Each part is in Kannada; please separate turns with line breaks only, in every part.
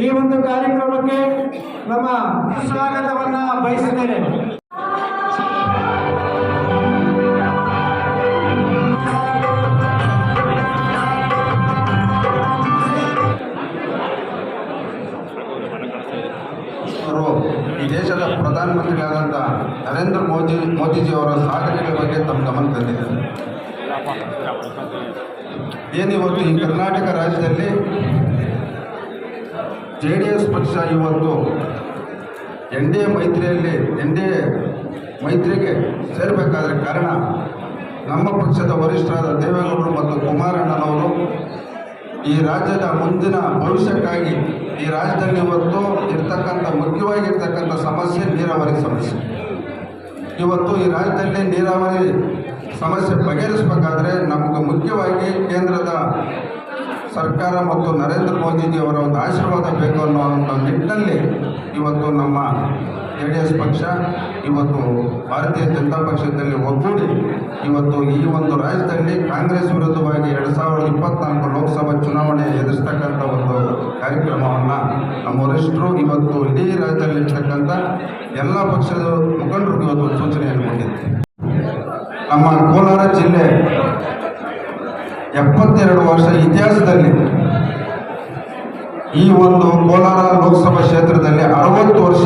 ಈ ಒಂದು ಕಾರ್ಯಕ್ರಮಕ್ಕೆ ನಮ್ಮ ಸ್ವಾಗತವನ್ನ
ಅವರು ಈ ದೇಶದ ಪ್ರಧಾನಮಂತ್ರಿಯಾದಂಥ ನರೇಂದ್ರ ಮೋದಿ, ಮೋದಿಜಿಯವರ ಸಾಧನೆಗಳ ಬಗ್ಗೆ ತಮ್ಮ ಗಮನ ತಂದಿದ್ದಾರೆ. ಏನಿವತ್ತು ಈ ಕರ್ನಾಟಕ ರಾಜ್ಯದಲ್ಲಿ ಜೆ ಡಿ ಎಸ್ ಪಕ್ಷ ಇವತ್ತು ಎನ್ ಡಿ ಎ ಮೈತ್ರಿಯಲ್ಲಿ ಎನ್ ಡಿ ಎ ಮೈತ್ರಿಗೆ ಸೇರಬೇಕಾದ್ರೆ ಕಾರಣ ನಮ್ಮ ಪಕ್ಷದ ವರಿಷ್ಠರಾದ ದೇವೇಗೌಡರು ಮತ್ತು ಕುಮಾರಣ್ಣನವರು. ಈ ರಾಜ್ಯದ ಮುಂದಿನ ಭವಿಷ್ಯಕ್ಕಾಗಿ ಈ ರಾಜ್ಯದಲ್ಲಿ ಇವತ್ತು ಇರ್ತಕ್ಕಂಥ, ಮುಖ್ಯವಾಗಿರ್ತಕ್ಕಂಥ ಸಮಸ್ಯೆ ನೀರಾವರಿ ಸಮಸ್ಯೆ. ಇವತ್ತು ಈ ರಾಜ್ಯದಲ್ಲಿ ನೀರಾವರಿ ಸಮಸ್ಯೆ ಬಗೆಹರಿಸಬೇಕಾದ್ರೆ ನಮಗೆ ಮುಖ್ಯವಾಗಿ ಕೇಂದ್ರದ ಸರ್ಕಾರ ಮತ್ತು ನರೇಂದ್ರ ಮೋದಿಜಿಯವರ ಒಂದು ಆಶೀರ್ವಾದ ಬೇಕು ಅನ್ನೋ ನಿಟ್ಟಿನಲ್ಲಿ ಇವತ್ತು ನಮ್ಮ ಜೆ ಡಿ ಎಸ್ ಪಕ್ಷ, ಇವತ್ತು ಭಾರತೀಯ ಜನತಾ ಪಕ್ಷದಲ್ಲಿ ಒಗ್ಗೂಡಿ ಇವತ್ತು ಈ ಒಂದು ರಾಜ್ಯದಲ್ಲಿ ಕಾಂಗ್ರೆಸ್ ವಿರುದ್ಧವಾಗಿ ಎರಡು ಸಾವಿರದ ಇಪ್ಪತ್ನಾಲ್ಕು ಲೋಕಸಭಾ ಚುನಾವಣೆ ಎದುರಿಸ್ತಕ್ಕಂಥ ಒಂದು ಕಾರ್ಯಕ್ರಮವನ್ನು ನಮ್ಮ ವರಿಷ್ಠರು ಇವತ್ತು ಇಡೀ ರಾಜ್ಯದಲ್ಲಿರ್ತಕ್ಕಂಥ ಎಲ್ಲ ಪಕ್ಷದ ಮುಖಂಡರು ಇವತ್ತು ಸೂಚನೆಯನ್ನು ಕೊಟ್ಟಿದ್ದೆ ನಮ್ಮ ಕೋಲಾರ ಜಿಲ್ಲೆ ಎಪ್ಪತ್ತೆರಡು ವರ್ಷ ಇತಿಹಾಸದಲ್ಲಿ ಈ ಒಂದು ಕೋಲಾರ ಲೋಕಸಭಾ ಕ್ಷೇತ್ರದಲ್ಲಿ ಅರವತ್ತು ವರ್ಷ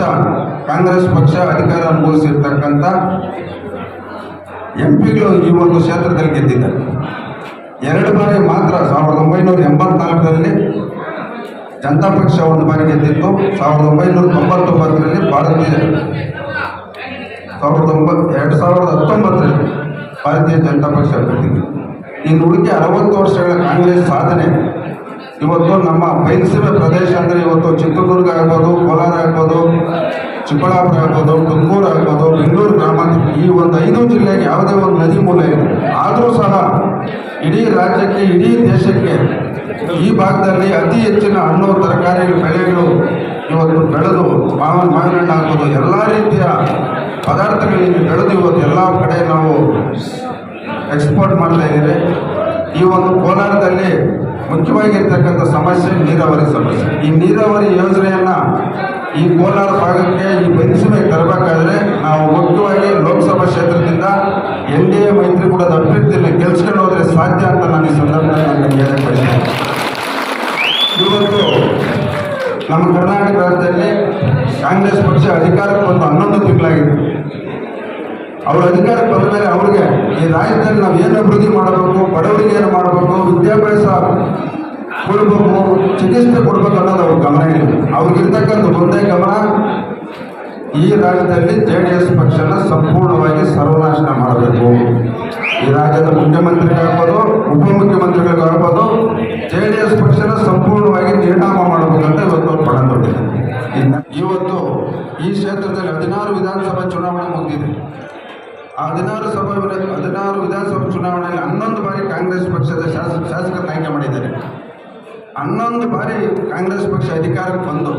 ಕಾಂಗ್ರೆಸ್ ಪಕ್ಷ ಅಧಿಕಾರ ಅನುಭವಿಸಿರ್ತಕ್ಕಂಥ ಎಂ ಪಿಗಳು ಈ ಒಂದು ಕ್ಷೇತ್ರದಲ್ಲಿ ಗೆದ್ದಿದ್ದಾರೆ. ಎರಡು ಬಾರಿ ಮಾತ್ರ ಸಾವಿರದ ಒಂಬೈನೂರ ಎಂಬತ್ನಾಲ್ಕರಲ್ಲಿ ಜನತಾ ಪಕ್ಷ ಒಂದು ಬಾರಿ ಗೆದ್ದಿತ್ತು. ಸಾವಿರದ ಒಂಬೈನೂರ ತೊಂಬತ್ತೊಂಬತ್ತರಲ್ಲಿ ಭಾರತೀಯ ಸಾವಿರದ ಒಂಬತ್ತು ಎರಡು ಸಾವಿರದ ಹತ್ತೊಂಬತ್ತರಲ್ಲಿ ಭಾರತೀಯ ಜನತಾ ಪಕ್ಷ ಗೆದ್ದಿತ್ತು. ಇನ್ನು ಉಳಿಕೆ ಅರವತ್ತು ವರ್ಷಗಳ ಕಾಂಗ್ರೆಸ್ ಸಾಧನೆ. ಇವತ್ತು ನಮ್ಮ ಬಯಲುಸೀಮೆ ಪ್ರದೇಶ ಅಂದರೆ ಇವತ್ತು ಚಿತ್ರದುರ್ಗ ಆಗ್ಬೋದು, ಕೋಲಾರ ಆಗ್ಬೋದು, ಚಿಕ್ಕಬಳ್ಳಾಪುರ ಆಗ್ಬೋದು, ತುಮಕೂರು ಆಗ್ಬೋದು, ಬೆಂಗಳೂರು ಗ್ರಾಮಾಂತರ. ಈ ಒಂದು ಐದು ಜಿಲ್ಲೆಗೆ ಯಾವುದೇ ಒಂದು ನದಿ ಮೂಲೆ ಆದರೂ ಸಹ ಇಡೀ ರಾಜ್ಯಕ್ಕೆ, ಇಡೀ ದೇಶಕ್ಕೆ ಈ ಭಾಗದಲ್ಲಿ ಅತಿ ಹೆಚ್ಚಿನ ಹಣ್ಣು, ತರಕಾರಿ, ಬೆಳೆಗಳು ಇವತ್ತು ಬೆಳೆದು ಮಾವಿನ ಮಾವಿನ ಹಣ್ಣು ಆಗ್ಬೋದು. ಎಲ್ಲ ರೀತಿಯ ಪದಾರ್ಥಗಳಿಗೆ ಬೆಳೆದು ಇವತ್ತು ಎಲ್ಲ ಕಡೆ ನಾವು ಎಕ್ಸ್ಪೋರ್ಟ್ ಮಾಡ್ತಾ ಈ ಒಂದು ಕೋಲಾರದಲ್ಲಿ ಮುಖ್ಯವಾಗಿರ್ತಕ್ಕಂಥ ಸಮಸ್ಯೆ ನೀರಾವರಿ ಸಮಸ್ಯೆ. ಈ ನೀರಾವರಿ ಯೋಜನೆಯನ್ನು ಈ ಕೋಲಾರ ಭಾಗಕ್ಕೆ ಈ ಬಯಲುಸೀಮೆಗೆ ತರಬೇಕಾದ್ರೆ ನಾವು ಮುಖ್ಯವಾಗಿ ಲೋಕಸಭಾ ಕ್ಷೇತ್ರದಿಂದ ಎನ್ ಡಿ ಎ, ಮೈತ್ರಿ ಕೂಡ ಅಭ್ಯರ್ಥಿಯಲ್ಲಿ ಗೆಲ್ಸ್ಕೊಂಡು ಹೋದರೆ ಸಾಧ್ಯ ಅಂತ ನಾನು ಈ ಸಂದರ್ಭದಲ್ಲಿ ನಾನು ಹೇಳಕ್. ಇವತ್ತು ನಮ್ಮ ಕರ್ನಾಟಕ ರಾಜ್ಯದಲ್ಲಿ ಕಾಂಗ್ರೆಸ್ ಪಕ್ಷ ಅಧಿಕಾರಕ್ಕೆ ಒಂದು ಹನ್ನೊಂದು ತಿಂಗಳಾಗಿದೆ. ಅವ್ರ ಅಧಿಕಾರಕ್ಕೆ ಬಂದ ಮೇಲೆ ಅವ್ರಿಗೆ, ಈ ರಾಜ್ಯದಲ್ಲಿ ನಾವು ಏನು ಅಭಿವೃದ್ಧಿ ಮಾಡಬೇಕು, ಬಡವರಿಗೆ ಏನು ಮಾಡಬೇಕು, ವಿದ್ಯಾಭ್ಯಾಸ ಕೊಡಬೇಕು, ಚಿಕಿತ್ಸೆ ಕೊಡಬೇಕು ಅನ್ನೋದು ಅವ್ರ ಗಮನ ಇಲ್ಲ ಅವ್ರಿಗಿರ್ತಕ್ಕಂಥ ಒಂದೇ ಗಮನ, ಈ ರಾಜ್ಯದಲ್ಲಿ ಜೆ ಡಿ ಎಸ್ ಪಕ್ಷನ ಸಂಪೂರ್ಣವಾಗಿ ಸರ್ವನಾಶನ ಮಾಡಬೇಕು. ಈ ರಾಜ್ಯದ ಮುಖ್ಯಮಂತ್ರಿಗಳಾಗ್ಬೋದು ಉಪಮುಖ್ಯಮಂತ್ರಿಗಳಿಗಾಗ್ಬೋದು ಜೆ ಡಿ ಎಸ್ ಪಕ್ಷನ ಸಂಪೂರ್ಣವಾಗಿ ನಿರ್ಣಾಮ ಮಾಡಬೇಕಂತ ಇವತ್ತು ಅವ್ರು ಇನ್ನು ಇವತ್ತು ಈ ಕ್ಷೇತ್ರದಲ್ಲಿ ಹದಿನಾರು ವಿಧಾನಸಭಾ ಚುನಾವಣೆ ಆ ಹದಿನಾರು ಸಭಾ ಹದಿನಾರು ವಿಧಾನಸಭಾ ಚುನಾವಣೆಯಲ್ಲಿ ಹನ್ನೊಂದು ಬಾರಿ ಕಾಂಗ್ರೆಸ್ ಪಕ್ಷದ ಶಾಸಕ ಶಾಸಕರನ್ನು ಆಯ್ಕೆ ಮಾಡಿದ್ದಾರೆ. ಹನ್ನೊಂದು ಬಾರಿ ಕಾಂಗ್ರೆಸ್ ಪಕ್ಷ ಅಧಿಕಾರಕ್ಕೆ ಬಂದು,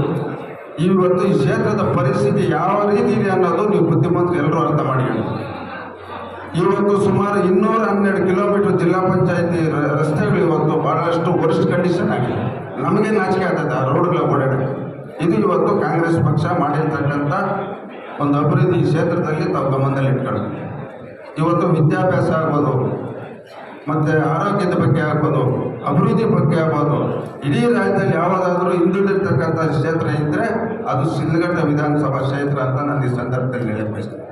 ಇವತ್ತು ಈ ಕ್ಷೇತ್ರದ ಪರಿಸ್ಥಿತಿ ಯಾವ ರೀತಿ ಇದೆ ಅನ್ನೋದು ನೀವು ಬುದ್ಧಿಮಂತರು ಎಲ್ಲರೂ ಅರ್ಥ ಮಾಡಿಕೊಳ್ಳಿ ಇವತ್ತು ಸುಮಾರು ಇನ್ನೂರ ಹನ್ನೆರಡು ಕಿಲೋಮೀಟರ್ ಜಿಲ್ಲಾ ಪಂಚಾಯತಿ ರಸ್ತೆಗಳು ಇವತ್ತು ಬಹಳಷ್ಟು ವರ್ಸ್ಟ್ ಕಂಡೀಷನ್ ಆಗಿದೆ. ನಮಗೆ ನಾಚಿಕೆ ಆಗ್ತದೆ ಆ ರೋಡ್ಗಳ ಓಡಾಡ ಇದು ಇವತ್ತು ಕಾಂಗ್ರೆಸ್ ಪಕ್ಷ ಮಾಡಿರ್ತಕ್ಕಂಥ ಒಂದು ಅಭಿವೃದ್ಧಿ ಕ್ಷೇತ್ರದಲ್ಲಿ ತಾವು ಗಮನದಲ್ಲಿ ಇಟ್ಕೊಳ್ಳಿ ಇವತ್ತು ವಿದ್ಯಾಭ್ಯಾಸ ಆಗ್ಬೋದು, ಮತ್ತು ಆರೋಗ್ಯದ ಬಗ್ಗೆ ಆಗ್ಬೋದು, ಅಭಿವೃದ್ಧಿ ಬಗ್ಗೆ ಆಗ್ಬೋದು, ಇಡೀ ರಾಜ್ಯದಲ್ಲಿ ಯಾವುದಾದ್ರೂ ಹಿಂದುಳಿದಿರ್ತಕ್ಕಂಥ ಕ್ಷೇತ್ರ ಇದ್ದರೆ ಅದು ಶಿಲ್ಘಟ್ಟ ವಿಧಾನಸಭಾ ಕ್ಷೇತ್ರ ಅಂತ ನಾನು ಈ ಸಂದರ್ಭದಲ್ಲಿ ಹೇಳಕ್ ಬಯಸ್ತೇನೆ.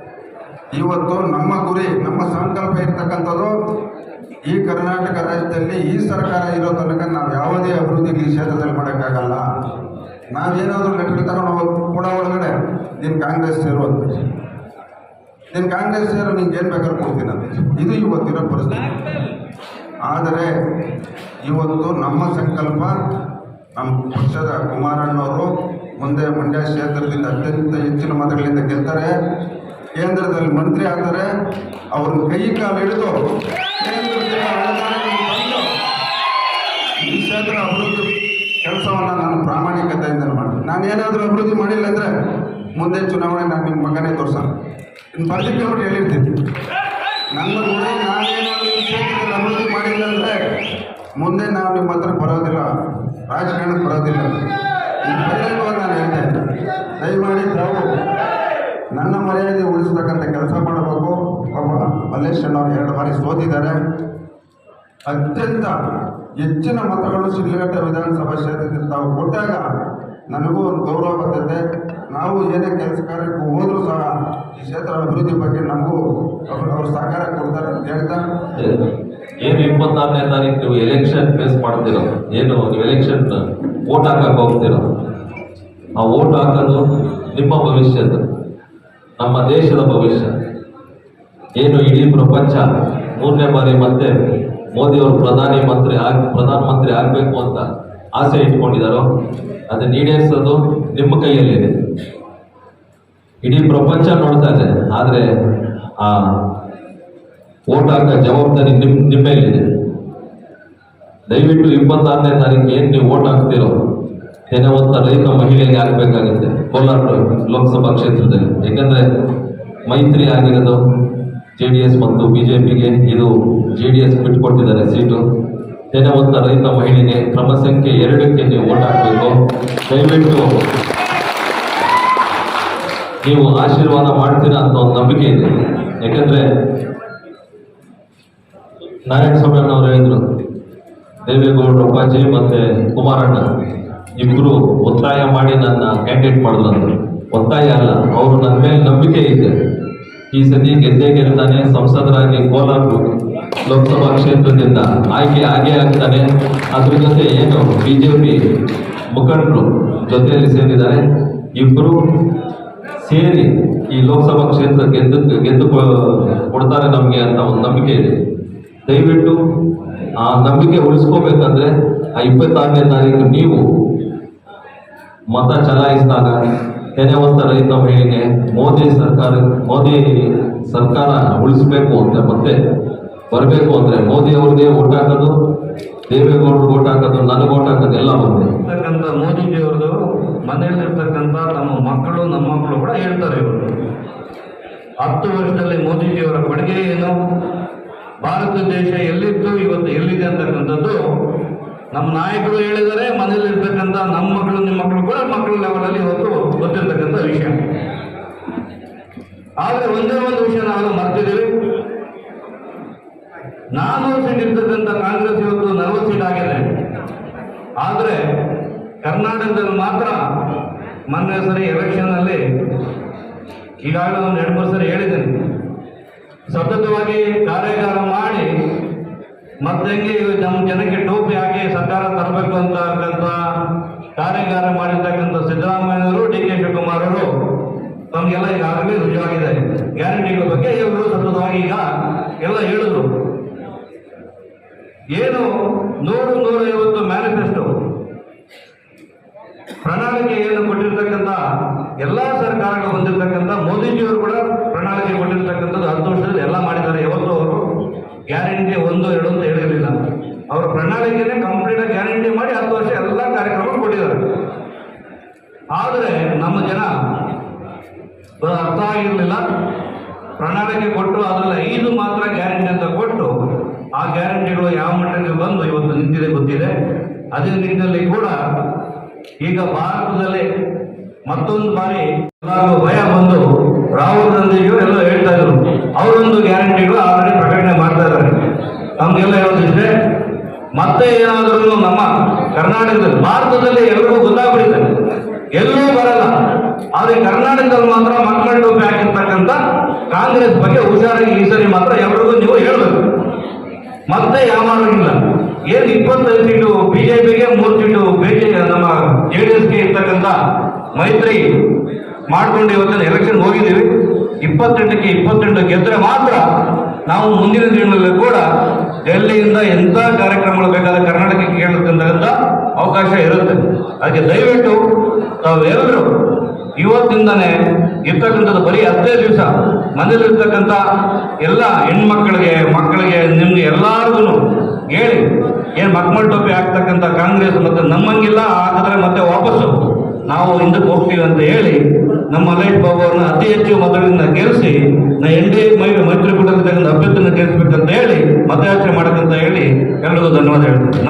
ಇವತ್ತು ನಮ್ಮ ಗುರಿ, ನಮ್ಮ ಸಂಕಲ್ಪ ಇರ್ತಕ್ಕಂಥದ್ದು ಈ ಕರ್ನಾಟಕ ರಾಜ್ಯದಲ್ಲಿ ಈ ಸರ್ಕಾರ ಇರೋ ತನಕ ನಾವು ಯಾವುದೇ ಅಭಿವೃದ್ಧಿ ಈ ಕ್ಷೇತ್ರದಲ್ಲಿ ಮಾಡೋಕ್ಕಾಗಲ್ಲ. ನಾವೇನಾದರೂ ಲೆಟರ್ ತಗೊಂಡು ಹೋಗಿ ಕೂಡ ಒಳಗಡೆ ನಿಮ್ಮ ಕಾಂಗ್ರೆಸ್ ಸೇರುವಂತ. ನೀನು ಕಾಂಗ್ರೆಸ್ ಸೇರೋ ನಿಂಗೆ ಏನು ಬೇಕಾದ್ರೂ ಕೊಡ್ತೀನಿ ಇದು ಇವತ್ತಿರೋ ಪರಿಸ್ಥಿತಿ. ಆದರೆ ಇವತ್ತು ನಮ್ಮ ಸಂಕಲ್ಪ ನಮ್ಮ ಪಕ್ಷದ ಕುಮಾರಣ್ಣವರು ಮುಂದೆ ಮಂಡ್ಯ ಕ್ಷೇತ್ರದಿಂದ ಅತ್ಯಂತ ಹೆಚ್ಚಿನ ಮತಗಳಿಂದ ಗೆಲ್ತಾರೆ. ಕೇಂದ್ರದಲ್ಲಿ ಮಂತ್ರಿ ಆದರೆ ಅವ್ರನ್ನ ಕೈ ಕಾಲು ಹಿಡಿದು ಈ ಕ್ಷೇತ್ರ ಅಭಿವೃದ್ಧಿ ಕೆಲಸವನ್ನು ನಾನು ಪ್ರಾಮಾಣಿಕತೆಯಿಂದ ಮಾಡ್ತೀನಿ. ನಾನೇನಾದರೂ ಅಭಿವೃದ್ಧಿ ಮಾಡಿಲ್ಲ ಅಂದರೆ ಮುಂದೆ ಚುನಾವಣೆ ನಾನು ನಿಮ್ಮ ಮಗನೇ ತೋರಿಸೋಣ ನಿಮ್ಮ ಬರ್ಲಿಕ್ಕೆ ಅವ್ರು ಹೇಳಿರ್ತೀನಿ. ನನ್ನ ಕೂಡ ನಾನೇನಾದರೂ ಅಭಿವೃದ್ಧಿ ಮಾಡಿಲ್ಲ ಅಂದರೆ ಮುಂದೆ ನಾವು ನಿಮ್ಮ ಹತ್ರ ಬರೋದಿಲ್ಲ, ರಾಜಕಾರಣಕ್ಕೆ ಬರೋದಿಲ್ಲ. ನಾನು ಹೇಳ್ತೇನೆ ದಯಮಾಡಿ ತಾವು ನನ್ನ ಮರ್ಯಾದೆ ಉಳಿಸತಕ್ಕಂಥ ಕೆಲಸ ಮಾಡಬೇಕು. ಪಾಪ ಮಲ್ಲೇಶ್ವರನವ್ರು ಎರಡು ಬಾರಿ ಸೋತಿದ್ದಾರೆ. ಅತ್ಯಂತ ಹೆಚ್ಚಿನ ಮತಗಳು ಶಿಲ್ಘಟ್ಟ ವಿಧಾನಸಭಾ ಕ್ಷೇತ್ರದಲ್ಲಿ ತಾವು ಕೊಟ್ಟಾಗ ನನಗೂ ಒಂದು ಗೌರವ ಬರ್ತದೆ. ನಾವು ಏನೇ ಕೆಲಸ ಕಾರ್ಯಕ್ಕೆ ಹೋದರೂ ಸಹ ಈ ಕ್ಷೇತ್ರ ಅಭಿವೃದ್ಧಿ ಬಗ್ಗೆ ನಮಗೂ ಅವರು ಅವ್ರು ಸಹಕಾರ ಕೊಡ್ತಾರೆ ಅಂತ ಹೇಳ್ತಾ.
ಏನು ಇಪ್ಪತ್ತಾರನೇ ತಾರೀಕು ನೀವು ಎಲೆಕ್ಷನ್ ಫೇಸ್ ಮಾಡ್ತೀರೋ ಏನು ನೀವು ಎಲೆಕ್ಷನ್ ವೋಟ್ ಹಾಕಕ್ಕೆ ಹೋಗ್ತೀರೋ? ಆ ವೋಟ್ ಹಾಕೋದು ನಿಮ್ಮ ಭವಿಷ್ಯದ, ನಮ್ಮ ದೇಶದ ಭವಿಷ್ಯ. ಏನು ಇಡೀ ಪ್ರಪಂಚ ಮೂರನೇ ಬಾರಿ ಮತ್ತೆ ಮೋದಿಯವರು ಪ್ರಧಾನಿ ಮಂತ್ರಿ ಆಗಿ ಪ್ರಧಾನಮಂತ್ರಿ ಆಗಬೇಕು ಅಂತ ಆಸೆ ಇಟ್ಕೊಂಡಿದ್ದಾರೋ ಅದನ್ನ ಈಡೇರಿಸೋದು ನಿಮ್ಮ ಕೈಯಲ್ಲಿದೆ. ಇಡೀ ಪ್ರಪಂಚ ನೋಡ್ತಾ ಇದೆ, ಆದರೆ ಆ ಓಟ್ ಹಾಕೋ ಜವಾಬ್ದಾರಿ ನಿಮ್, ನಿಮ್ಮ ಮೇಲಿದೆ. ದಯವಿಟ್ಟು ಇಪ್ಪತ್ತಾರನೇ ತಾರೀಕು ಏನು ನೀವು ಓಟ್ ಹಾಕ್ತಿರೋ ಒಂಥ ರೈತ ಮಹಿಳೆಗೆ ಆಗಬೇಕಾಗುತ್ತೆ ಕೋಲಾರ ಲೋಕಸಭಾ ಕ್ಷೇತ್ರದಲ್ಲಿ. ಯಾಕಂದರೆ ಮೈತ್ರಿ ಆಗಿರೋದು ಜೆ ಡಿ ಎಸ್ ಮತ್ತು ಬಿಜೆಪಿಗೆ ಇದು ಜೆ ಡಿ ಎಸ್ ಬಿಟ್ಕೊಟ್ಟಿದ್ದಾರೆ ಸೀಟು. ತೆನೆವಂತ ರೈತ ಮಹಿಳೆಗೆ ಕ್ರಮ ಸಂಖ್ಯೆ ಎರಡಕ್ಕೆ ನೀವು ವೋಟ್ ಹಾಕಬೇಕು. ದಯವಿಟ್ಟು ನೀವು ಆಶೀರ್ವಾದ ಮಾಡ್ತೀರಾ ಅಂತ ಒಂದು ನಂಬಿಕೆ ಇದೆ. ಯಾಕಂದ್ರೆ ನಾರಾಯಣ ಸ್ವಾಮಿ ಅವರು ಹೇಳಿದ್ರು, ದೇವೇಗೌಡರು, ಅಪ್ಪಾಜಿ ಮತ್ತೆ ಕುಮಾರಣ್ಣ ಇಬ್ಬರು ಒತ್ತಾಯ ಮಾಡಿ ನನ್ನ ಕ್ಯಾಂಡಿಡೇಟ್ ಮಾಡಿದ್ರು ಒತ್ತಾಯ ಅಲ್ಲ, ಅವರು ನನ್ನ ಮೇಲೆ ನಂಬಿಕೆ ಇದೆ. ಈ ಸತಿ ಗೆದ್ದೇ ಗೆಲ್ತಾನೆ, ಸಂಸದರಾಗಿ ಕೋಲಾರ ಲೋಕಸಭಾ ಕ್ಷೇತ್ರದಿಂದ ಆಯ್ಕೆ ಆಗೇ ಆಗ್ತಾನೆ ಅದ್ರ ಜೊತೆ ಏನು ಬಿಜೆಪಿ ಮುಖಂಡರು ಜೊತೆಯಲ್ಲಿ ಸೇರಿದ್ದಾರೆ. ಇಬ್ಬರು ಸೇರಿ ಈ ಲೋಕಸಭಾ ಕ್ಷೇತ್ರ ಗೆದ್ದು ಗೆದ್ದು ಕೊಡ್ತಾರೆ ನಮಗೆ ಅಂತ ಒಂದು ನಂಬಿಕೆ ಇದೆ. ದಯವಿಟ್ಟು ಆ ನಂಬಿಕೆ ಉಳಿಸ್ಕೋಬೇಕಂದ್ರೆ ಆ ಇಪ್ಪತ್ತಾರನೇ ತಾರೀಕು ನೀವು ಮತ ಚಲಾಯಿಸಿದಾಗ ತೆನೆವಂತ ರೈತ ಮಹಿಳೆಗೆ ಮೋದಿ ಸರ್ಕಾರ ಮೋದಿ ಸರ್ಕಾರ ಉಳಿಸ್ಬೇಕು ಅಂತ ಮತ್ತೆ ಬರಬೇಕು ಅಂದ್ರೆ ಮೋದಿ ಅವ್ರಿಗೆ ಓಟ್ ಹಾಕೋದು, ದೇವೇಗೌಡರು ಓಟ್ ಹಾಕೋದು ನನಗೆ ಓಟ್ ಹಾಕೋದು ಎಲ್ಲ ಒಂದೇ.
ಮೋದಿಜಿಯವ್ರದ್ದು ಮನೆಯಲ್ಲಿರ್ತಕ್ಕಂಥ ತಮ್ಮ ಮಕ್ಕಳು, ನಮ್ಮ ಮಕ್ಕಳು ಕೂಡ ಹೇಳ್ತಾರೆ ಇವರು. ಹತ್ತು ವರ್ಷದಲ್ಲಿ ಮೋದಿಜಿಯವರ ಕೊಡುಗೆ ಏನು? ಭಾರತ ದೇಶ ಎಲ್ಲಿತ್ತು, ಇವತ್ತು ಎಲ್ಲಿದೆ ಅಂತಕ್ಕಂಥದ್ದು ನಮ್ಮ ನಾಯಕರು ಹೇಳಿದರೆ ಮನೆಯಲ್ಲಿರ್ತಕ್ಕಂಥ ನಮ್ಮ ಮಕ್ಕಳು, ನಿಮ್ಮ ಮಕ್ಕಳು ಕೂಡ ಮಕ್ಕಳ ಲೆವೆಲಲ್ಲಿ ಇವತ್ತು ಗೊತ್ತಿರ್ತಕ್ಕಂಥ ವಿಷಯ. ಆದರೆ ಒಂದೇ ಒಂದು ವಿಷಯ ನಾವು ಮರ್ತಿದ್ದೀವಿ. ನಾನ್ನೂರು ಸೀಟ್ ಇರ್ತಕ್ಕಂಥ ಕಾಂಗ್ರೆಸ್ ಇವತ್ತು ನಲವತ್ತು ಸೀಟ್ ಆಗಿದೆ. ಆದರೆ ಕರ್ನಾಟಕದಲ್ಲಿ ಮಾತ್ರ ಮೊನ್ನೆ ಸರಿ ಎಲೆಕ್ಷನ್ ಅಲ್ಲಿ ಈಗಾಗಲೇ ಒಂದು ಎರಡು ಮೂರು ಸರಿ ಹೇಳಿದ್ದೀನಿ. ಸತತವಾಗಿ ಕಾರ್ಯಾಗಾರ ಮಾಡಿ ಮತ್ತೆ ಹೆಂಗೆ ನಮ್ಮ ಜನಕ್ಕೆ ಟೋಪಿ ಹಾಕಿ ಸರ್ಕಾರ ತರಬೇಕು ಅಂತ ಅಂತಕ್ಕಂಥ ಕಾರ್ಯಾಗಾರ ಮಾಡಿರ್ತಕ್ಕಂಥ ಸಿದ್ದರಾಮಯ್ಯನವರು ಡಿ ಕೆ ಶಿವಕುಮಾರ್ ಅವರು ನಮಗೆಲ್ಲ ಈಗಾಗಲೇ ರುಜುವಾಗಿದೆ ಗ್ಯಾರಂಟಿಗಳ ಬಗ್ಗೆ ಇವರು ಸತತವಾಗಿ ಈಗ ಎಲ್ಲ ಹೇಳಿದ್ರು. ಏನು ನೂರು ನೂರೈವತ್ತು ಮ್ಯಾನಿಫೆಸ್ಟೋ ಏನು ಕೊಟ್ಟಿರ್ತಕ್ಕಂಥ ಎಲ್ಲ ಸರ್ಕಾರಗಳು ಹೊಂದಿರತಕ್ಕಂಥ ಮೋದಿಜಿಯವರು ಕೂಡ ಪ್ರಣಾಳಿಕೆ ಕೊಟ್ಟಿರ್ತಕ್ಕಂಥದ್ದು ಹತ್ತು ವರ್ಷದಲ್ಲಿ ಎಲ್ಲ ಮಾಡಿದ್ದಾರೆ. ಯಾವತ್ತೂ ಅವರು? ಗ್ಯಾರಂಟಿ ಒಂದು, ಎರಡು ಅಂತ ಹೇಳಿರಲಿಲ್ಲ ಅವರ ಪ್ರಣಾಳಿಕೆನೇ ಕಂಪ್ಲೀಟ್ ಗ್ಯಾರಂಟಿ ಮಾಡಿ ಹತ್ತು ವರ್ಷ ಎಲ್ಲ ಕಾರ್ಯಕ್ರಮ ಕೊಟ್ಟಿದ್ದಾರೆ ಆದರೆ ನಮ್ಮ ಜನ ಅದು ಅರ್ಥ ಆಗಿರಲಿಲ್ಲ ಪ್ರಣಾಳಿಕೆ ಕೊಟ್ಟು ಅದರಲ್ಲಿ ಐದು ಮಾತ್ರ ಗ್ಯಾರಂಟಿ ಅಂತ ಕೊಟ್ಟು ಆ ಗ್ಯಾರಂಟಿಗಳು ಯಾವ ಮಟ್ಟಕ್ಕೆ ಬಂದು ಇವತ್ತು ನಿಂತಿದೆ ಗೊತ್ತಿದೆ. ಅದೇ ನಿಟ್ಟಿನಲ್ಲಿ ಕೂಡ ಈಗ ಭಾರತದಲ್ಲಿ ಮತ್ತೊಂದು ಬಾರಿ ಭಯ ಬಂದು ರಾಹುಲ್ ಗಾಂಧಿಯು ಎಲ್ಲ ಹೇಳ್ತಾ ಇದ್ರು, ಅವರೊಂದು ಗ್ಯಾರಂಟಿಗಳು ಆಲ್ರೆಡಿ ಪ್ರಕಟಣೆ ಮಾಡ್ತಾ ಇದ್ದಾರೆ. ನಮ್ಗೆಲ್ಲ ಹೇಳೋದಿದ್ರೆ ಮತ್ತೆ ಏನಾದರೂ ನಮ್ಮ ಕರ್ನಾಟಕದಲ್ಲಿ, ಭಾರತದಲ್ಲಿ ಎಲ್ರಿಗೂ ಗೊತ್ತಾಗ್ಬಿಡುತ್ತೆ ಎಲ್ಲೂ ಬರಲ್ಲ. ಆದ್ರೆ ಕರ್ನಾಟಕದಲ್ಲಿ ಮಾತ್ರ ಮಕ್ಕಳು ಹಾಕಿರ್ತಕ್ಕಂಥ ಕಾಂಗ್ರೆಸ್ ಬಗ್ಗೆ ಹುಷಾರಾಗಿ ಈ ಸರಿ ಮಾತ್ರ ಎಲ್ರಿಗೂ ನೀವು ಹೇಳ್ಬೇಕು ಮತ್ತೆ ಯಾವಾಗಲಿಲ್ಲ ಏನ್ ಇಪ್ಪತ್ತೈದು ಸೀಟು? ಬಿಜೆಪಿಗೆ ಮೂರು ಸೀಟು. ಬಿಜೆ ನಮ್ಮ ಜೆ ಡಿ ಎಸ್ಗೆ ಇರ್ತಕ್ಕಂಥ ಮೈತ್ರಿ ಮಾಡ್ಕೊಂಡು ಇವತ್ತಿನ ಎಲೆಕ್ಷನ್ ಹೋಗಿದ್ದೀವಿ. ಇಪ್ಪತ್ತೆಂಟಕ್ಕೆ ಇಪ್ಪತ್ತೆಂಟು ಗೆದ್ರೆ ಮಾತ್ರ ನಾವು ಮುಂದಿನ ದಿನಗಳಲ್ಲಿ ಕೂಡ ಡೆಲ್ಲಿಯಿಂದ ಎಂಥ ಕಾರ್ಯಕ್ರಮಗಳು ಬೇಕಾದ ಕರ್ನಾಟಕಕ್ಕೆ ಕೇಳತಕ್ಕಂಥ ಅವಕಾಶ ಇರುತ್ತೆ. ಅದಕ್ಕೆ ದಯವಿಟ್ಟು ತಾವೆಲ್ಲರೂ ಇವತ್ತಿಂದನೇ ಇರ್ತಕ್ಕಂಥದ್ದು ಬರೀ ಹತ್ತೇ ದಿವಸ. ಮನೇಲಿರ್ತಕ್ಕಂಥ ಎಲ್ಲ ಹೆಣ್ಮಕ್ಳಿಗೆ, ಮಕ್ಕಳಿಗೆ, ನಿಮ್ಗೆ ಎಲ್ಲರಿಗೂ ಹೇಳಿ ಏನು ಮಕ್ಮಲ್ ಟೋಪಿ ಹಾಕ್ತಕ್ಕಂಥ ಕಾಂಗ್ರೆಸ್ ಮತ್ತೆ ನಮ್ಮಂಗಿಲ್ಲ ಹಾಕಿದ್ರೆ ಮತ್ತೆ ವಾಪಸ್ಸು. ನಾವು ಹಿಂದಕ್ಕೆ ಹೋಗ್ತೀವಿ ಅಂತ ಹೇಳಿ ನಮ್ಮ ಮಲೇಶ್ ಬಾಬು ಅವ್ರನ್ನ ಅತಿ ಹೆಚ್ಚು ಮತಗಳಿಂದ ಗೆಲ್ಲಿಸಿ ನಾ ಎನ್ ಡಿ ಮೈ ಮೈತ್ರಿಕೂಟದ ಅಭ್ಯರ್ಥಿನ ಗೆಲ್ಲಿಸ್ಬೇಕಂತ ಹೇಳಿ ಮತಯಾಚನೆ ಮಾಡಕ್ಕಂತ ಹೇಳಿ ಎಲ್ರಿಗೂ ಧನ್ಯವಾದ ಹೇಳ್ತೀನಿ